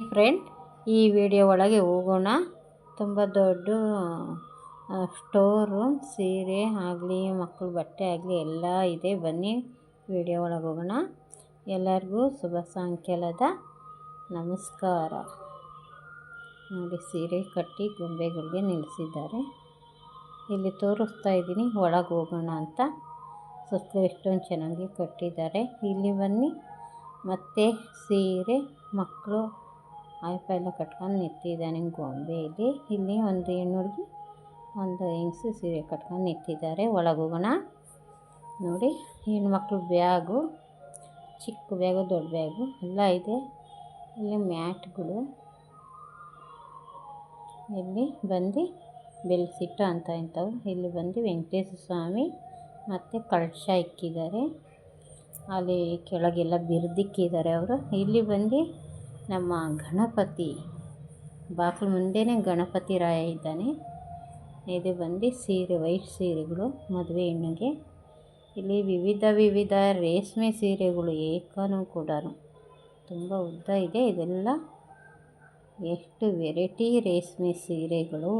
Friend, ಈ video ಒಳಗೆ ಹೋಗೋಣ. ತುಂಬ ದೊಡ್ಡ ಸ್ಟೋರ್ ಸೀರೆ ಆಗಲಿ ಮಕ್ಕಳು ಬಟ್ಟೆ ಆಗಲಿ ಎಲ್ಲ ಇದೆ. ಬನ್ನಿ ವಿಡಿಯೋ ಒಳಗೆ ಹೋಗೋಣ. ಎಲ್ಲರಿಗೂ ಶುಭ ಸಾಯಂಕಾಲದ ನಮಸ್ಕಾರ. ನೋಡಿ, ಸೀರೆ ಕಟ್ಟಿ ಗೊಂಬೆಗಳಿಗೆ ನಿಲ್ಲಿಸಿದ್ದಾರೆ. ಇಲ್ಲಿ ತೋರಿಸ್ತಾ ಇದ್ದೀನಿ, ಒಳಗೆ ಹೋಗೋಣ ಅಂತ. ಸುತ್ತಲೂ ಎಷ್ಟೊಂದು ಚೆನ್ನಾಗಿ ಕಟ್ಟಿದ್ದಾರೆ. ಇಲ್ಲಿ ಬನ್ನಿ. ಮತ್ತೆ ಸೀರೆ ಮಕ್ಕಳು ಆಯ್ಪ ಎಲ್ಲ ಕಟ್ಕೊಂಡು ನಿಂತಿದ್ದಾನೆ ಗೊಂಬೆಯಲ್ಲಿ. ಇಲ್ಲಿ ಒಂದು ಹೆಣ್ಣು ಹುಡುಗಿ ಒಂದು ಹೆಂಗಸು ಸೀರೆ ಕಟ್ಕೊಂಡು ನಿಂತಿದ್ದಾರೆ. ಒಳಗೆ ಹೋಗೋಣ. ನೋಡಿ, ಹೆಣ್ಮಕ್ಳು ಬ್ಯಾಗು, ಚಿಕ್ಕ ಬ್ಯಾಗು, ದೊಡ್ಡ ಬ್ಯಾಗು ಎಲ್ಲ ಇದೆ. ಇಲ್ಲಿ ಮ್ಯಾಟ್ಗಳು. ಇಲ್ಲಿ ಬಂದು ಬೆಲ್ಸಿಟ್ಟು ಅಂತ ಇಂಥವು. ಇಲ್ಲಿ ಬಂದು ವೆಂಕಟೇಶ್ವರ ಸ್ವಾಮಿ ಮತ್ತು ಕಳಶ ಇಕ್ಕಿದ್ದಾರೆ. ಅಲ್ಲಿ ಕೆಳಗೆಲ್ಲ ಬಿರ್ದಿಕ್ಕಿದ್ದಾರೆ ಅವರು. ಇಲ್ಲಿ ಬಂದು ನಮ್ಮ ಗಣಪತಿ, ಬಾಗಿಲು ಮುಂದೆನೇ ಗಣಪತಿ ರಾಯ ಇದ್ದಾನೆ. ಇದು ಬಂದು ಸೀರೆ, ವೈಟ್ ಸೀರೆಗಳು, ಮದುವೆ ಹೆಣ್ಣಿಗೆ. ಇಲ್ಲಿ ವಿವಿಧ ವಿವಿಧ ರೇಷ್ಮೆ ಸೀರೆಗಳು ಏಕನೂ ಕೂಡ ತುಂಬ ಉದ್ದ ಇದೆ. ಇದೆಲ್ಲ ಎಷ್ಟು ವೆರೈಟಿ ರೇಷ್ಮೆ ಸೀರೆಗಳು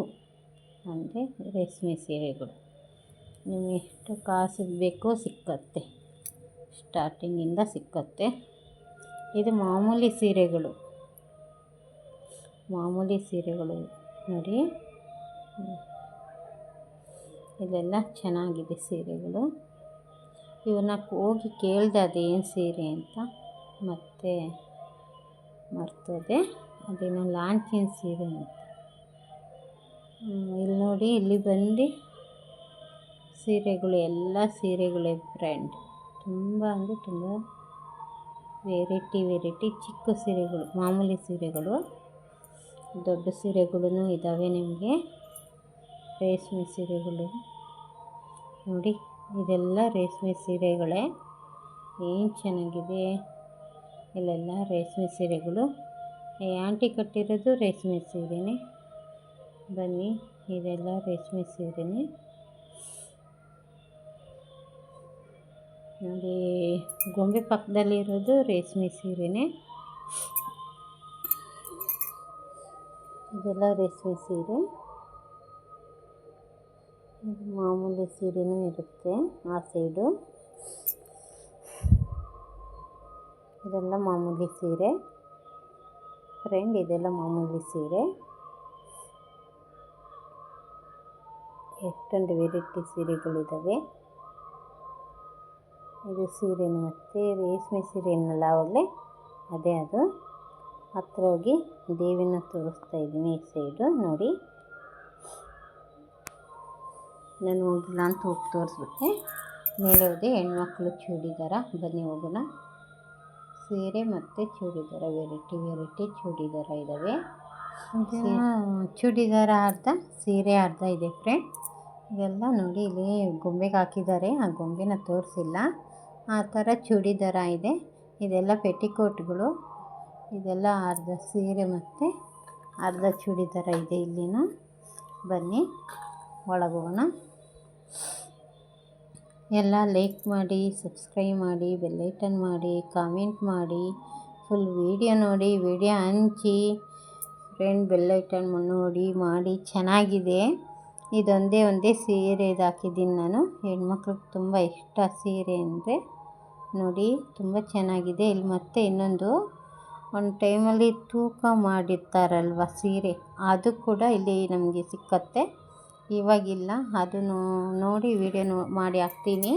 ಅಂದರೆ ರೇಷ್ಮೆ ಸೀರೆಗಳು. ನಿಮಗೆ ಎಷ್ಟು ಕಾಸಿಗೆ ಬೇಕೋ ಸಿಕ್ಕತ್ತೆ. ಸ್ಟಾರ್ಟಿಂಗಿಂದ ಸಿಕ್ಕತ್ತೆ. ಇದು ಮಾಮೂಲಿ ಸೀರೆಗಳು. ಮಾಮೂಲಿ ಸೀರೆಗಳು ನೋಡಿ. ಇದೆಲ್ಲ ಚೆನ್ನಾಗಿದೆ ಸೀರೆಗಳು. ಇವನ್ನ ಹೋಗಿ ಕೇಳಿದೆ ಅದೇನು ಸೀರೆ ಅಂತ. ಮತ್ತೆ ಮರ್ತೋದೆ. ಅದೇನು ಲಾಂಚಿನ ಸೀರೆ ಅಂತ. ಇಲ್ಲಿ ನೋಡಿ, ಇಲ್ಲಿ ಬಂದು ಸೀರೆಗಳು, ಎಲ್ಲ ಸೀರೆಗಳೇ ಫ್ರೆಂಡ್ ತುಂಬ ಅಂದರೆ ತುಂಬ ವೆರೈಟಿ ವೆರೈಟಿ ಚಿಕ್ಕ ಸೀರೆಗಳು, ಮಾಮೂಲಿ ಸೀರೆಗಳು. ದೊಡ್ಡ ಸೀರೆಗಳೂ ಇದ್ದಾವೆ ನಿಮಗೆ. ರೇಷ್ಮೆ ಸೀರೆಗಳು. ನೋಡಿ, ಇದೆಲ್ಲ ರೇಷ್ಮೆ ಸೀರೆಗಳೇ. ಏನು ಚೆನ್ನಾಗಿದೆ? ಇಲ್ಲೆಲ್ಲ ರೇಷ್ಮೆ ಸೀರೆಗಳು. ಆಂಟಿ ಕಟ್ಟಿರೋದು ರೇಷ್ಮೆ ಸೀರೆನೇ. ಬನ್ನಿ, ಇದೆಲ್ಲ ರೇಷ್ಮೆ ಸೀರೆನೇ. ನೋಡಿ, ಗೊಂಬೆ ಪಕ್ಕದಲ್ಲಿರೋದು ರೇಷ್ಮೆ ಸೀರೆನೇ. ಇದೆಲ್ಲ ರೇಷ್ಮೆ ಸೀರೆ. ಮಾಮೂಲಿ ಸೀರೆನೂ ಇರುತ್ತೆ ಆ ಸೈಡು. ಇದೆಲ್ಲ ಮಾಮೂಲಿ ಸೀರೆ. ಫ್ರೆಂಡ್, ಇದೆಲ್ಲ ಮಾಮೂಲಿ ಸೀರೆ. ಎಷ್ಟೊಂದು ವೆರೈಟಿ ಸೀರೆಗಳಿದ್ದಾವೆ ಇದು ಸೀರೆನು ಮತ್ತು ರೇಷ್ಮೆ ಸೀರೆ ಏನಲ್ಲ ಆವಾಗಲೇ ಅದೇ ಅದು. ಹತ್ರ ಹೋಗಿ ದೇವಿನ ತೋರಿಸ್ತಾ ಇದ್ದೀನಿ ಈ ಸೈಡು ನೋಡಿ. ನಾನು ಹೋಗಿಲ್ಲ ಅಂತ ಹೋಗಿ ತೋರಿಸ್ಬಿಟ್ಟೆ. ಮೇಲೆ ಹೋದೆ ಹೆಣ್ಮಕ್ಳು ಚೂಡಿದಾರ ಬನ್ನಿ ಹೋಗೋಣ. ಸೀರೆ ಮತ್ತು ಚೂಡಿದಾರ ವೆರೈಟಿ ವೆರೈಟಿ ಚೂಡಿದಾರ ಇದ್ದಾವೆ ಚೂಡಿದಾರ ಅರ್ಧ ಸೀರೆ ಅರ್ಧ ಇದೆ ಫ್ರೆಂಡ್ ಇದೆಲ್ಲ ನೋಡಿ ಇಲ್ಲಿ ಗೊಂಬೆಗೆ ಹಾಕಿದ್ದಾರೆ ಆ ಗೊಂಬೆನ ತೋರಿಸಿಲ್ಲ. ಆ ಥರ ಚೂಡಿದಾರ ಇದೆ. ಇದೆಲ್ಲ ಪೆಟಿಕೋಟ್ಗಳು ಇದೆಲ್ಲ ಅರ್ಧ ಸೀರೆ ಮತ್ತು ಅರ್ಧ ಚೂಡಿದಾರ ಇದೆ ಇಲ್ಲಿನ. ಬನ್ನಿ ಒಳಗೋಣ ಎಲ್ಲ ಲೈಕ್ ಮಾಡಿ, ಸಬ್ಸ್ಕ್ರೈಬ್ ಮಾಡಿ ಬೆಲ್ಲೈಟನ್ ಮಾಡಿ, ಕಾಮೆಂಟ್ ಮಾಡಿ. ಫುಲ್ ವೀಡಿಯೋ ನೋಡಿ, ವೀಡಿಯೋ ಹಂಚಿ. ಫ್ರೆಂಡ್ ಬೆಲ್ಲೈಟನ್ ನೋಡಿ, ಮಾಡಿ. ಚೆನ್ನಾಗಿದೆ. ಇದೊಂದೇ ಒಂದೇ ಸೀರೆ ಇದು ಹಾಕಿದ್ದೀನಿ ನಾನು. ಹೆಣ್ಮಕ್ಳಿಗೆ ತುಂಬ ಇಷ್ಟ ಸೀರೆ ಅಂದರೆ ನೋಡಿ, ತುಂಬ ಚೆನ್ನಾಗಿದೆ. ಇಲ್ಲಿ ಮತ್ತೆ ಇನ್ನೊಂದು, ಒಂದು ಟೈಮಲ್ಲಿ ತೂಕ ಮಾಡಿರ್ತಾರಲ್ವ ಸೀರೆ? ಅದು ಕೂಡ ಇಲ್ಲಿ ನಮಗೆ ಸಿಕ್ಕತ್ತೆ. ಇವಾಗಿಲ್ಲ ಅದನ್ನು ನೋಡಿ ವಿಡಿಯೋ ನೋ, ಮಾಡಿ ಹಾಕ್ತೀನಿ.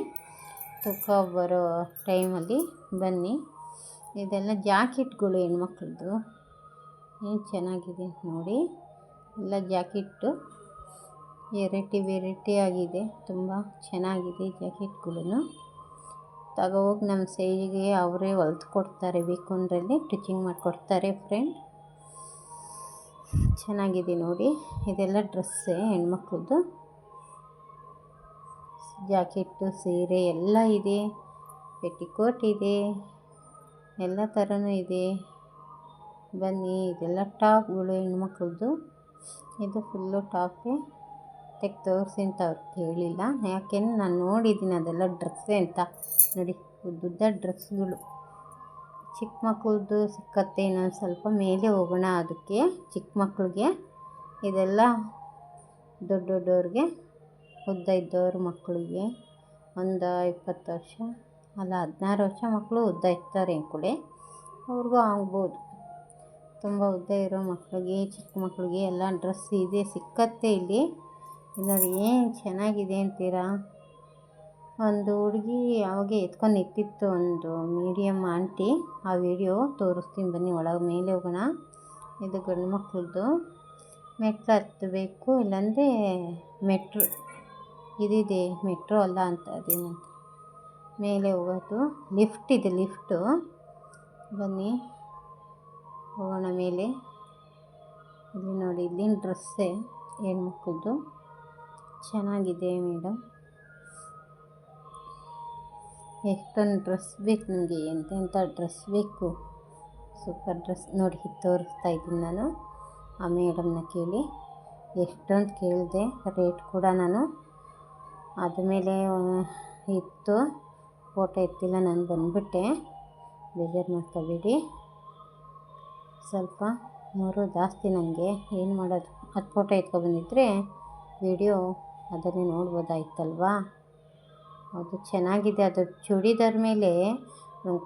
ತೂಕ ಬರೋ ಟೈಮಲ್ಲಿ ಬನ್ನಿ. ಇದೆಲ್ಲ ಜಾಕೆಟ್ಗಳು ಹೆಣ್ಮಕ್ಳದ್ದು. ಏನು ಚೆನ್ನಾಗಿದೆ ನೋಡಿ. ಎಲ್ಲ ಜಾಕೆಟ್ಟು. ವೆರೈಟಿ ವೆರೈಟಿ ಆಗಿದೆ. ತುಂಬ ಚೆನ್ನಾಗಿದೆ ಜಾಕೆಟ್ಗಳು ತಗೋಗಿ ನಮ್ಮ ಸೈಜಿಗೆ ಅವರೇ ಹೊಲ್ದು ಕೊಡ್ತಾರೆ ಬೇಕು ಅಂದ್ರಲ್ಲಿ ಸ್ಟಿಚಿಂಗ್ ಮಾಡಿಕೊಡ್ತಾರೆ ಫ್ರೆಂಡ್ ಚೆನ್ನಾಗಿದೆ ನೋಡಿ, ಇದೆಲ್ಲ ಡ್ರೆಸ್ಸೇ ಹೆಣ್ಮಕ್ಳದ್ದು. ಜಾಕೆಟ್ಟು, ಸೀರೆ ಎಲ್ಲ ಇದೆ ಪೆಟಿಕೋಟ್ ಇದೆ, ಎಲ್ಲ ಥರನೂ ಇದೆ. ಬನ್ನಿ, ಇದೆಲ್ಲ ಟಾಪ್ಗಳು ಹೆಣ್ಮಕ್ಳದ್ದು. ಇದು ಫುಲ್ಲು ಟಾಪೇ. ತೆಗ್ದು ತೋರಿಸಿ ಅಂತ ಅವ್ರು ಕೇಳಿಲ್ಲ. ಯಾಕೆಂದ್ರೆ ನಾನು ನೋಡಿದ್ದೀನಿ ಅದೆಲ್ಲ ಡ್ರೆಸ್ಸೇ ಅಂತ. ನೋಡಿ, ಉದ್ದುದ್ದ ಡ್ರೆಸ್ಗಳು ಚಿಕ್ಕ ಮಕ್ಕಳದ್ದು ಸಿಕ್ಕತ್ತೆ, ಇನ್ನೊಂದು ಸ್ವಲ್ಪ ಮೇಲೆ ಹೋಗೋಣ ಅದಕ್ಕೆ ಚಿಕ್ಕ ಮಕ್ಕಳಿಗೆ ಇದೆಲ್ಲ ದೊಡ್ಡ ದೊಡ್ಡವ್ರಿಗೆ, ಉದ್ದ ಇದ್ದವ್ರ ಮಕ್ಕಳಿಗೆ ಒಂದು ಇಪ್ಪತ್ತು ವರ್ಷ, ಅಲ್ಲ ಹದಿನಾರು ವರ್ಷ ಮಕ್ಕಳು ಉದ್ದ ಇರ್ತಾರೆ ಅಂದ್ಕೊಳ್ಳಿ ಅವ್ರಿಗೂ ಆಗ್ಬೋದು. ತುಂಬ ಉದ್ದ ಇರೋ ಮಕ್ಕಳಿಗೆ ಚಿಕ್ಕ ಮಕ್ಕಳಿಗೆ ಎಲ್ಲ ಡ್ರೆಸ್ ಇದೆ, ಸಿಕ್ಕತ್ತೆ ಇಲ್ಲಿ. ನೋಡಿ ಏನು ಚೆನ್ನಾಗಿದೆ ಅಂತೀರಾ? ಒಂದು ಹುಡುಗಿ ಅವಾಗೆ ಎತ್ಕೊಂಡು ನಿಂತಿತ್ತು ಒಂದು ಮೀಡಿಯಮ್ ಆಂಟಿ ಆ ವಿಡಿಯೋ ತೋರಿಸ್ತೀನಿ ಬನ್ನಿ, ಒಳಗೆ ಮೇಲೆ ಹೋಗೋಣ. ಇದು ಗಂಡು ಮಕ್ಕಳದ್ದು ಮೆಟ್ಲು ಹತ್ತಬೇಕು ಇಲ್ಲಾಂದರೆ ಮೆಟ್ರೋ. ಇದಿದೆ, ಮೆಟ್ರೋ ಅಲ್ಲ ಅಂತ ಅದೇನು ಮೇಲೆ ಹೋಗೋದು. ಲಿಫ್ಟ್ ಇದೆ ಲಿಫ್ಟು ಬನ್ನಿ, ಹೋಗೋಣ ಮೇಲೆ. ಇಲ್ಲಿ ನೋಡಿ, ಇಲ್ಲಿನ ಡ್ರೆಸ್ಸೇ ಹೆಣ್ಮಕ್ಳದ್ದು. ಚೆನ್ನಾಗಿದೆ ಮೇಡಮ್. ಎಷ್ಟೊಂದು ಡ್ರೆಸ್ ಬೇಕು ನಿಮಗೆ ಎಂತೆಂಥ ಡ್ರೆಸ್ ಬೇಕು? ಸೂಪರ್ ಡ್ರೆಸ್ ನೋಡಿ ತೋರಿಸ್ತಾ ಇದ್ದೀನಿ ನಾನು. ಆ ಮೇಡಮ್ನ ಕೇಳಿ ಎಷ್ಟೊಂದು ಕೇಳಿದೆ, ರೇಟ್ ಕೂಡ ನಾನು. ಆದಮೇಲೆ ಇತ್ತು, ಫೋಟೋ ಎತ್ತಿಲ್ಲ ನಾನು ಬಂದುಬಿಟ್ಟೆ. ಬೇಜಾರು ಮಾಡ್ಕೋಬೇಡಿ ಸ್ವಲ್ಪ ಮೂರು ಜಾಸ್ತಿ ನನಗೆ, ಏನು ಮಾಡೋದು? ಅದು ಫೋಟೋ ಎತ್ಕೊಬಂದಿದ್ರೆ ವೀಡಿಯೋ ಅದನ್ನೇ ನೋಡ್ಬೋದಾಯ್ತಲ್ವಾ? ಅದು ಚೆನ್ನಾಗಿದೆ. ಅದು ಚೂಡಿದಾರ್ ಮೇಲೆ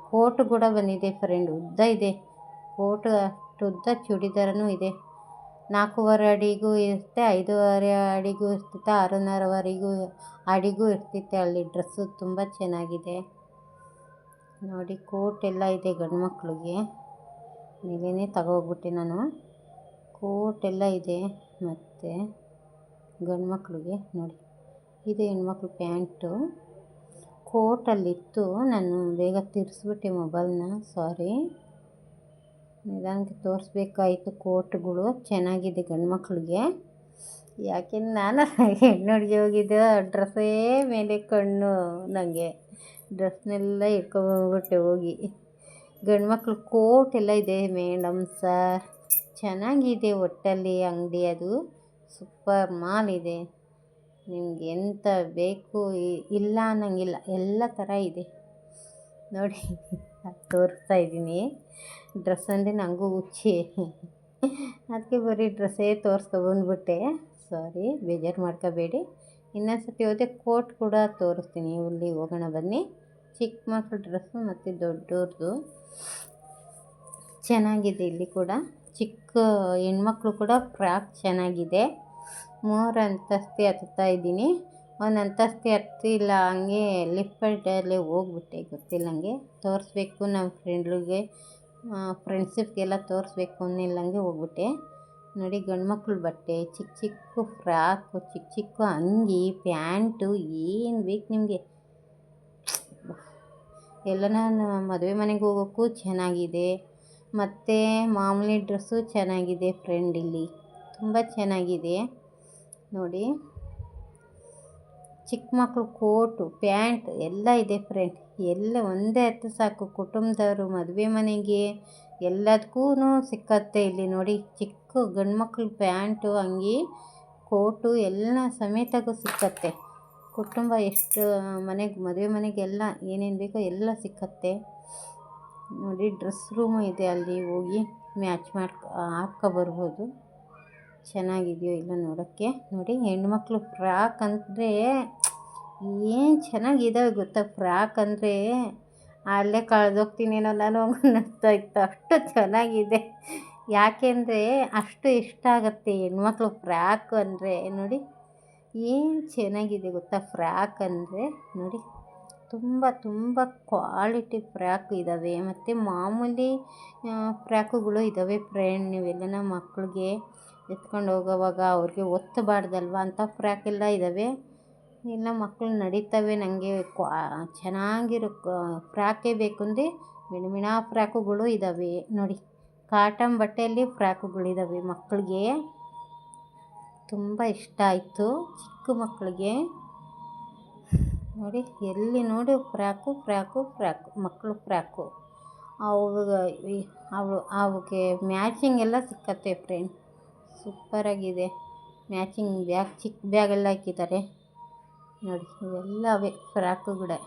ಕೋಟ್ ಕೂಡ ಬಂದಿದೆ ಫ್ರೆಂಡ್ ಉದ್ದ ಇದೆ. ಕೋಟ್ ಅಷ್ಟು ಉದ್ದ ಚೂಡಿದಾರನೂ ಇದೆ. ನಾಲ್ಕೂವರೆ ಅಡಿಗೂ ಇರುತ್ತೆ, ಐದೂವರೆ ಅಡಿಗೂ ಇರ್ತಿತ್ತು ಆರೂವರೆವರೆಗೂ ಅಡಿಗೂ ಇರ್ತಿತ್ತು ಅಲ್ಲಿ. ಡ್ರೆಸ್ಸು ತುಂಬ ಚೆನ್ನಾಗಿದೆ. ನೋಡಿ, ಕೋಟ್ ಎಲ್ಲ ಇದೆ ಗಂಡು ಮಕ್ಕಳಿಗೆ ಮೇಲೇ ತಗೋಗ್ಬಿಟ್ಟೆ ನಾನು. ಕೋಟ್ ಎಲ್ಲ ಇದೆ. ಮತ್ತು ಗಂಡು ಮಕ್ಕಳಿಗೆ ನೋಡಿ. ಇದು ಹೆಣ್ಮಕ್ಳು ಪ್ಯಾಂಟು. ಕೋಟಲ್ಲಿತ್ತು. ನಾನು ಬೇಗ ತಿರ್ಸ್ಬಿಟ್ಟೆ ಮೊಬೈಲ್ನ. ಸಾರಿ. ನಿಧಾನಕ್ಕೆ ತೋರಿಸ್ಬೇಕಾಯಿತು ಕೋಟ್ಗಳು. ಚೆನ್ನಾಗಿದೆ ಗಂಡು ಮಕ್ಕಳಿಗೆ ಯಾಕೆಂದ್ರೆ ನಾನು ಹೆಣ್ಣು ಹುಡ್ಗಿ ಹೋಗಿದ್ದೆ. ಡ್ರೆಸ್ಸೇ ಮೇಲೆ ಕಣ್ಣು. ನನಗೆ ಡ್ರೆಸ್ನೆಲ್ಲ ಇಟ್ಕೊಂಡ್ಬಿಟ್ಟೆ ಹೋಗಿ. ಗಂಡು ಮಕ್ಳು ಕೋಟ್ ಎಲ್ಲ ಇದೆ ಮೇಡಮ್ ಸರ್. ಚೆನ್ನಾಗಿದೆ ಒಟ್ಟಲ್ಲಿ ಅಂಗಡಿ ಅದು. ಸೂಪರ್ ಮಾಲ್ ಇದೆ. ನಿಮ್ಗೆ ಎಂತ ಬೇಕು ಇಲ್ಲ ಅನ್ನೋಂಗಿಲ್ಲ, ಎಲ್ಲ ಥರ ಇದೆ. ನೋಡಿ ತೋರಿಸ್ತಾ ಇದ್ದೀನಿ. ಡ್ರೆಸ್ ಅಂದರೆ ನನಗೂ ಹುಚ್ಚಿ. ಅದಕ್ಕೆ ಬರೀ ಡ್ರೆಸ್ಸೇ ತೋರಿಸ್ಕೊಬಂದ್ಬಿಟ್ಟೆ. ಸಾರಿ, ಬೇಜಾರು ಮಾಡ್ಕೋಬೇಡಿ. ಇನ್ನೊಂದು ಸರ್ತಿ ಹೋದೆ ಕೋಟ್ ಕೂಡ ತೋರಿಸ್ತೀನಿ. ಇಲ್ಲಿ ಹೋಗೋಣ ಬನ್ನಿ. ಚಿಕ್ಕ ಮಕ್ಕಳು ಡ್ರೆಸ್ಸು ಮತ್ತು ದೊಡ್ಡವ್ರದ್ದು ಚೆನ್ನಾಗಿದೆ ಇಲ್ಲಿ ಕೂಡ. ಚಿಕ್ಕ ಹೆಣ್ಮಕ್ಳು ಕೂಡ ಫ್ರಾಕ್ ಚೆನ್ನಾಗಿದೆ. ಮೂರು ಅಂತಸ್ತಿ ಹತ್ತುತ್ತಾ ಇದ್ದೀನಿ. ಒಂದು ಅಂತಸ್ತಿ ಹತ್ತಿಲ್ಲ, ಹಂಗೆ ಲಿಫ್ಟಲ್ಲೇ ಹೋಗ್ಬಿಟ್ಟೆ, ಗೊತ್ತಿಲ್ಲ ಹಂಗೆ ತೋರಿಸ್ಬೇಕು ನಮ್ಮ ಫ್ರೆಂಡ್ಗಳಿಗೆ ಫ್ರೆಂಡ್ಸಿಗೆಲ್ಲ ತೋರಿಸ್ಬೇಕು ಅನ್ನಿಲ್ಲಂಗೆ ಹೋಗ್ಬಿಟ್ಟೆ. ನೋಡಿ ಗಂಡು ಮಕ್ಕಳು ಬಟ್ಟೆ, ಚಿಕ್ಕ ಚಿಕ್ಕ ಫ್ರಾಕು, ಚಿಕ್ಕ ಚಿಕ್ಕ ಅಂಗಿ, ಪ್ಯಾಂಟು, ಏನು ಬೇಕು ನಿಮಗೆ. ಎಲ್ಲನ ಮದುವೆ ಮನೆಗೆ ಹೋಗೋಕ್ಕೂ ಚೆನ್ನಾಗಿದೆ. ಮತ್ತು ಮಾಮೂಲಿ ಡ್ರೆಸ್ಸು ಚೆನ್ನಾಗಿದೆ ಫ್ರೆಂಡ್ ಇಲ್ಲಿ. ತುಂಬ ಚೆನ್ನಾಗಿದೆ. ನೋಡಿ. ಚಿಕ್ಕ ಮಕ್ಕಳು ಕೋಟು, ಪ್ಯಾಂಟ್ ಎಲ್ಲ ಇದೆ ಫ್ರೆಂಡ್ ಎಲ್ಲ ಒಂದೇ ಹತ್ತು ಸಾಕು. ಕುಟುಂಬದವರು, ಮದುವೆ ಮನೆಗೆ ಎಲ್ಲದಕ್ಕೂ ಸಿಕ್ಕತ್ತೆ ಇಲ್ಲಿ ನೋಡಿ. ಚಿಕ್ಕ ಗಂಡು ಮಕ್ಳು ಪ್ಯಾಂಟು, ಅಂಗಿ, ಕೋಟು ಎಲ್ಲ ಸಮೇತಗೂ ಸಿಕ್ಕತ್ತೆ. ಕುಟುಂಬ ಎಷ್ಟು ಮನೆಗೆ, ಮದುವೆ ಮನೆಗೆಲ್ಲ ಏನೇನು ಬೇಕೋ ಎಲ್ಲ ಸಿಕ್ಕತ್ತೆ. ನೋಡಿ, ಡ್ರೆಸ್ ರೂಮು ಇದೆ ಅಲ್ಲಿ, ಹೋಗಿ ಮ್ಯಾಚ್ ಮಾಡ್ಕೊ ಬರ್ಬೋದು. ಚೆನ್ನಾಗಿದೆಯೋ ಇಲ್ಲ ನೋಡೋಕ್ಕೆ. ನೋಡಿ ಹೆಣ್ಮಕ್ಳು ಫ್ರಾಕ್ ಅಂದರೆ ಏನು ಚೆನ್ನಾಗಿದ್ದಾವೆ ಗೊತ್ತಾ? ಫ್ರಾಕ್ ಅಂದರೆ ಅಲ್ಲೇ ಕಳೆದೋಗ್ತೀನೇನೋ ನಾನು ಅನ್ನಿಸ್ತಾ ಇತ್ತು. ಅಷ್ಟು ಚೆನ್ನಾಗಿದೆ. ಯಾಕೆಂದರೆ ಅಷ್ಟು ಇಷ್ಟ ಆಗುತ್ತೆ ಹೆಣ್ಮಕ್ಳು ಫ್ರಾಕ್ ಅಂದರೆ. ನೋಡಿ, ಏನು ಚೆನ್ನಾಗಿದೆ ಗೊತ್ತಾ? ಫ್ರಾಕ್ ಅಂದರೆ ನೋಡಿ. ತುಂಬ ತುಂಬ ಕ್ವಾಲಿಟಿ ಫ್ರ್ಯಾಕ್ ಇದ್ದಾವೆ ಮತ್ತು ಮಾಮೂಲಿ ಫ್ರ್ಯಾಕುಗಳು ಇದ್ದಾವೆ ಫ್ರೆಂಡ್ ನೀವೆಲ್ಲನ ಮಕ್ಕಳಿಗೆ ಎತ್ಕೊಂಡು ಹೋಗೋವಾಗ ಅವ್ರಿಗೆ ಒತ್ತಬಾರ್ದಲ್ವ ಅಂಥ ಎಲ್ಲ ಇದ್ದಾವೆ ಇಲ್ಲ ಮಕ್ಕಳು ನಡೀತವೆ ನನಗೆ ಕ್ವಾ ಚೆನ್ನಾಗಿರೋ ಫ್ರ್ಯಾಕೇ ಬೇಕು ಅಂದರೆ ಮಿಣ ಮಿಣ ಫ್ರಾಕುಗಳು ಇದ್ದಾವೆ ನೋಡಿ ಕಾಟನ್ ಬಟ್ಟೆಯಲ್ಲಿ ಫ್ರಾಕುಗಳಿದ್ದಾವೆ ಮಕ್ಕಳಿಗೆ ತುಂಬ ಇಷ್ಟ ಆಯಿತು ಚಿಕ್ಕ ಮಕ್ಕಳಿಗೆ ನೋಡಿ, ಎಲ್ಲಿ ನೋಡಿ ಫ್ರಾಕು ಫ್ರಾಕು ಫ್ರಾಕು ಮಕ್ಕಳು ಫ್ರಾಕು ಅವಾಗ ಅವು ಅವಕ್ಕೆ ಮ್ಯಾಚಿಂಗ್ ಎಲ್ಲ ಸಿಕ್ಕತ್ತೆ ಫ್ರೆಂಡ್. ಸೂಪರಾಗಿದೆ. ಮ್ಯಾಚಿಂಗ್ ಬ್ಯಾಗ್ ಚಿಕ್ಕ ಬ್ಯಾಗೆಲ್ಲ ಹಾಕಿದ್ದಾರೆ. ನೋಡಿ ಇವೆಲ್ಲವೇ ಫ್ರಾಕುಗಳೇ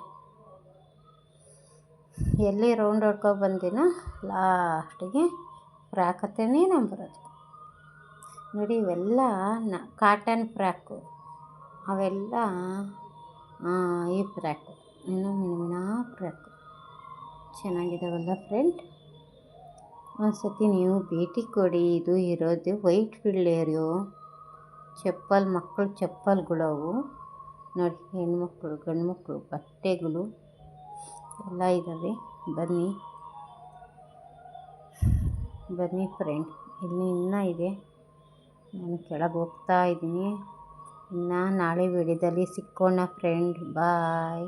ಎಲ್ಲಿ ರೌಂಡ್ ಹೊಡ್ಕೊ ಬಂದಿನ ಲಾಸ್ಟಿಗೆ ಫ್ರಾಕ್ ಹತ್ರನೇ ನಾನು ಬರೋದು ನೋಡಿ, ಇವೆಲ್ಲ ನ ಕಾಟನ್ ಫ್ರಾಕು ಅವೆಲ್ಲ ಈ ಫ್ರಾಕು ಇನ್ನು ಮಿನಿಮಿನ ಫ್ರಾಕು ಚೆನ್ನಾಗಿದ್ದಾವಲ್ಲ ಫ್ರೆಂಡ್? ಒಂದು ಸತಿ ನೀವು ಭೇಟಿ ಕೊಡಿ, ಇದು ಇರೋದು ವೈಟ್ ಫೀಲ್ಡ್ ಏರಿಯೋ ಚಪ್ಪಲ್, ಮಕ್ಕಳು ಚಪ್ಪಲ್ಗಳವು. ನೋಡಿ, ಹೆಣ್ಮಕ್ಳು ಗಂಡು ಮಕ್ಕಳು ಬಟ್ಟೆಗಳು ಎಲ್ಲ ಇದ್ದಾವೆ ಬನ್ನಿ. ಬನ್ನಿ ಫ್ರೆಂಡ್, ಇಲ್ಲಿ ಇನ್ನೂ ಇದೆ. ನಾನು ಕೆಳಗೆ ಹೋಗ್ತಾ ಇದ್ದೀನಿ. ಇನ್ನು ನಾಳೆ ವಿಡಿಯೋದಲ್ಲಿ ಸಿಕ್ಕೋಣ ಫ್ರೆಂಡ್ ಬಾಯ್